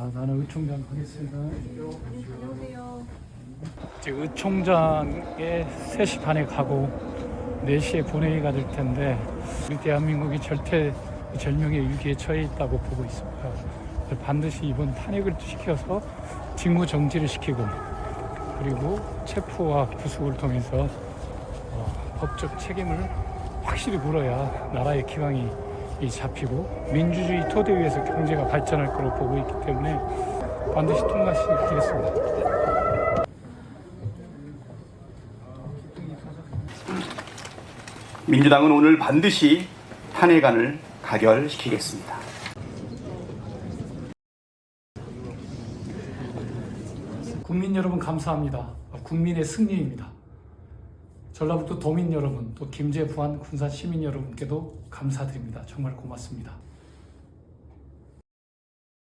아, 나는 의총장 하겠습니다. 안녕하세요. 지금 의총장에 3시 반에 가고 4시에 본회의가 될 텐데 우리 대한민국이 절대 절명의 위기에 처해 있다고 보고 있습니다. 반드시 이번 탄핵을 시켜서 직무 정지를 시키고 그리고 체포와 구속을 통해서 어, 법적 책임을 확실히 물어야 나라의 기강이 이 잡히고 민주주의 토대 위에서 경제가 발전할 거로 보고 있기 때문에 반드시 통과시키겠습니다. 민주당은 오늘 반드시 탄핵안을 가결시키겠습니다. 국민 여러분 감사합니다. 국민의 승리입니다. 전라북도 도민 여러분, 또 김제 부안 군산 시민 여러분께도 감사드립니다. 정말 고맙습니다.